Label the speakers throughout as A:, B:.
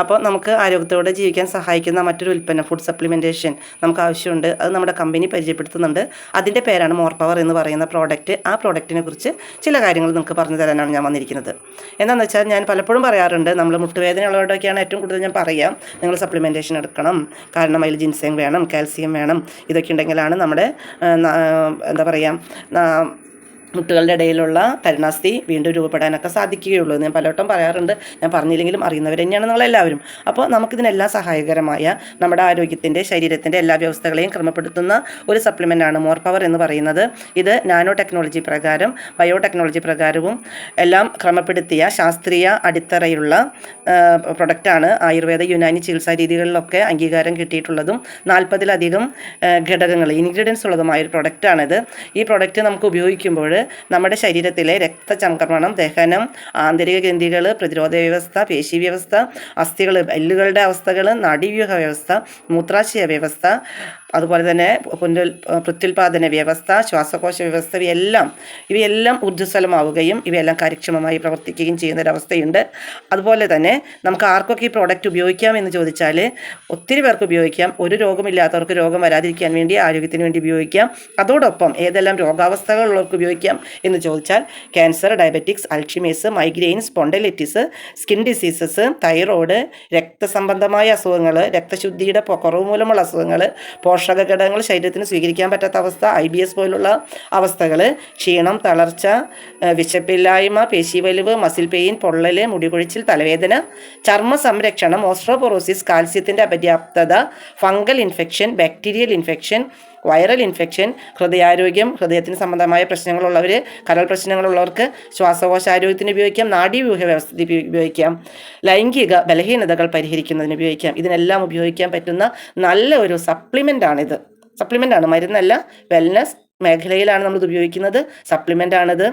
A: അപ്പോൾ നമുക്ക് ആരോഗ്യത്തോടെ ജീവിക്കാൻ സഹായിക്കുന്ന മറ്റൊരു ഉൽപ്പന്നം ഫുഡ് സപ്ലിമെന്റേഷൻ നമുക്ക് ആവശ്യമുണ്ട്. അത് നമ്മുടെ കമ്പനി പരിചയപ്പെടുത്തുന്നുണ്ട്. അതിന്റെ പേരാണ് മോർ പവർ എന്ന് പറയുന്ന പ്രോഡക്റ്റ് ആ പ്രോഡക്റ്റിനെ കുറിച്ച് ചില കാര്യങ്ങൾ നിങ്ങൾക്ക് പറഞ്ഞു തരാനാണ് ഞാൻ വന്നിരിക്കുന്നത്. എന്താണെന്ന് വെച്ചാൽ ഞാൻ പലപ്പോഴും പറയാറുണ്ട് നമ്മൾ മുട്ടുവേദനയുള്ളവരോടൊക്കെയാണ് ഏറ്റവും കൂടുതൽ ഞാൻ പറയാം. നിങ്ങൾ സപ്ലിമെന്റേഷൻ എടുക്കണം. കാരണം അതിൽ ജിൻസേം വേണം കാൽസ്യം വേണം. ഇതൊക്കെ ഉണ്ടെങ്കിലാണ് നമ്മുടെ എന്താ പറയുക മുട്ടുകളുടെ ഇടയിലുള്ള തരുണാസ്ഥി വീണ്ടും രൂപപ്പെടാനൊക്കെ സാധിക്കുകയുള്ളൂ ഞാൻ പലവട്ടം പറയാറുണ്ട്. ഞാൻ പറഞ്ഞില്ലെങ്കിലും അറിയുന്നവർ തന്നെയാണ് നമ്മളെല്ലാവരും. അപ്പോൾ നമുക്കിതിനെല്ലാം സഹായകരമായ നമ്മുടെ ആരോഗ്യത്തിന്റെ ശരീരത്തിന്റെ എല്ലാ വ്യവസ്ഥകളെയും ക്രമപ്പെടുത്തുന്ന ഒരു സപ്ലിമെന്റാണ് മോർ പവർ എന്ന് പറയുന്നത്. ഇത് നാനോ ടെക്നോളജി പ്രകാരം ബയോ ടെക്നോളജി പ്രകാരവും എല്ലാം ക്രമപ്പെടുത്തിയ ശാസ്ത്രീയ അടിത്തറയുള്ള പ്രൊഡക്റ്റാണ് ആയുർവേദ യുനാനി ചികിത്സാ രീതികളിലൊക്കെ അംഗീകാരം കിട്ടിയിട്ടുള്ളതും നാൽപ്പതിലധികം ഘടകങ്ങൾ ഇൻഗ്രീഡിയൻസ് ഉള്ളതുമായ ഒരു പ്രൊഡക്റ്റാണിത്. ഈ പ്രൊഡക്റ്റ് നമുക്ക് ഉപയോഗിക്കുമ്പോൾ നമ്മുടെ ശരീരത്തിലെ രക്തചംക്രമണം ദഹനം ആന്തരിക ഗ്രന്ഥികൾ പ്രതിരോധ വ്യവസ്ഥ പേശി വ്യവസ്ഥ അസ്ഥികൾ എല്ലുകളുടെ അവസ്ഥകൾ നാഡീവ്യൂഹ വ്യവസ്ഥ മൂത്രാശയ വ്യവസ്ഥ അതുപോലെ തന്നെ പുനർ പ്രത്യുൽപാദന വ്യവസ്ഥ ശ്വാസകോശ വ്യവസ്ഥ ഇവയെല്ലാം ഇവയെല്ലാം ഊർജസ്വലമാവുകയും ഇവയെല്ലാം കാര്യക്ഷമമായി പ്രവർത്തിക്കുകയും ചെയ്യുന്ന ഒരവസ്ഥയുണ്ട് അതുപോലെ തന്നെ നമുക്ക് ആർക്കൊക്കെ ഈ പ്രോഡക്റ്റ് ഉപയോഗിക്കാം എന്ന് ചോദിച്ചാൽ ഒത്തിരി പേർക്ക് ഉപയോഗിക്കാം. ഒരു രോഗമില്ലാത്തവർക്ക് രോഗം വരാതിരിക്കാൻ വേണ്ടി ആരോഗ്യത്തിന് വേണ്ടി ഉപയോഗിക്കാം. അതോടൊപ്പം ഏതെല്ലാം രോഗാവസ്ഥകളുള്ളവർക്ക് ഉപയോഗിക്കാം എന്ന് ചോദിച്ചാൽ cancer diabetics Alzheimer's migraine spondylitis skin diseases thyroid രക്തസംബന്ധമായ അസുഖങ്ങൾ രക്തശുദ്ധിയുടെ കുറവ് മൂലമുള്ള അസുഖങ്ങൾ പോഷക ഘടകങ്ങൾ ശരീരത്തിന് സ്വീകരിക്കാൻ പറ്റാത്ത അവസ്ഥ ഐ ബി എസ് പോലുള്ള അവസ്ഥകൾ ക്ഷീണം തളർച്ച വിശപ്പില്ലായ്മ വിശപ്പില്ലായ്മ പേശിവലിവ് മസിൽ പെയിൻ പൊള്ളൽ മുടികൊഴിച്ചിൽ തലവേദന ചർമ്മ സംരക്ഷണം ഓസ്ട്രോപൊറോസിസ് കാൽസ്യത്തിന്റെ അപര്യാപ്തത fungal infection bacterial infection viral infection ഹൃദയാരോഗ്യം ഹൃദയത്തിന് സംബന്ധമായ പ്രശ്നങ്ങളുള്ളവർ കരൾ പ്രശ്നങ്ങളുള്ളവർക്ക് ശ്വാസകോശ ആരോഗ്യത്തിന് ഉപയോഗിക്കാം നാഡീവ്യൂഹ വ്യവസ്ഥ ഉപയോഗിക്കാം ലൈംഗിക ബലഹീനതകൾ പരിഹരിക്കുന്നതിന് ഉപയോഗിക്കാം. ഇതിനെല്ലാം ഉപയോഗിക്കാൻ പറ്റുന്ന നല്ല ഒരു സപ്ലിമെന്റാണിത് സപ്ലിമെന്റാണ് മരുന്നല്ല വെൽനസ് മേഖലയിലാണ് നമ്മളിത് ഉപയോഗിക്കുന്നത്. സപ്ലിമെന്റ് ആണിത്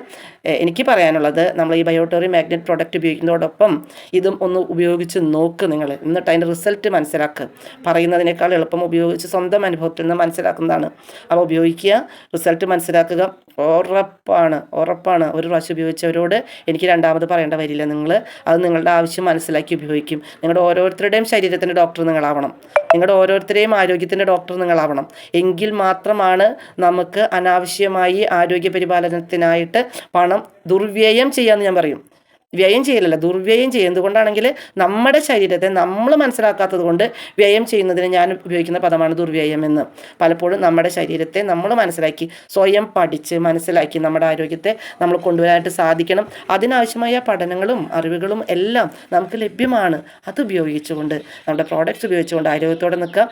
A: എനിക്ക് പറയാനുള്ളത് നമ്മൾ ഈ ബയോട്ടോറി മാഗ്നറ്റ് പ്രോഡക്റ്റ് ഉപയോഗിക്കുന്നതോടൊപ്പം ഇതും ഒന്ന് ഉപയോഗിച്ച് നോക്ക് നിങ്ങൾ. എന്നിട്ട് അതിന്റെ റിസൾട്ട് മനസ്സിലാക്കുക പറയുന്നതിനേക്കാൾ എളുപ്പം ഉപയോഗിച്ച് സ്വന്തം അനുഭവത്തിൽ നിന്ന് മനസ്സിലാക്കുന്നതാണ്. അപ്പോൾ ഉപയോഗിക്കുക റിസൾട്ട് മനസ്സിലാക്കുക. ഉറപ്പാണ്. ഉറപ്പാണ്. ഒരു പ്രാവശ്യം ഉപയോഗിച്ചവരോട് എനിക്ക് രണ്ടാമത് പറയേണ്ട വരില്ല നിങ്ങൾ അത് നിങ്ങളുടെ ആവശ്യം മനസ്സിലാക്കി ഉപയോഗിക്കും. നിങ്ങളുടെ ഓരോരുത്തരുടെയും ശരീരത്തിന്റെ ഡോക്ടർ നിങ്ങളാവണം. നിങ്ങളുടെ ഓരോരുത്തരെയും ആരോഗ്യത്തിന്റെ ഡോക്ടർ നിങ്ങളാവണം. എങ്കിൽ മാത്രമാണ് നമുക്ക് അനാവശ്യമായി ആരോഗ്യ പരിപാലനത്തിനായിട്ട് പണം ദുർവ്യയം ചെയ്യാമെന്ന് ഞാൻ പറയും. വ്യയം ചെയ്യലല്ല. ദുർവ്യയം ചെയ്യും എന്തുകൊണ്ടാണെങ്കിൽ നമ്മുടെ ശരീരത്തെ നമ്മൾ മനസ്സിലാക്കാത്തത് കൊണ്ട് വ്യയം ചെയ്യുന്നതിന് ഞാൻ ഉപയോഗിക്കുന്ന പദമാണ് ദുർവ്യയം എന്ന്. പലപ്പോഴും നമ്മുടെ ശരീരത്തെ നമ്മൾ മനസ്സിലാക്കി സ്വയം പഠിച്ച് മനസ്സിലാക്കി നമ്മുടെ ആരോഗ്യത്തെ നമ്മൾ കൊണ്ടുവരാനായിട്ട് സാധിക്കണം. അതിനാവശ്യമായ പഠനങ്ങളും അറിവുകളും എല്ലാം നമുക്ക് ലഭ്യമാണ്. അത് ഉപയോഗിച്ചുകൊണ്ട് നമ്മുടെ പ്രോഡക്റ്റ്സ് ഉപയോഗിച്ചുകൊണ്ട് ആരോഗ്യത്തോടെ നിൽക്കുക.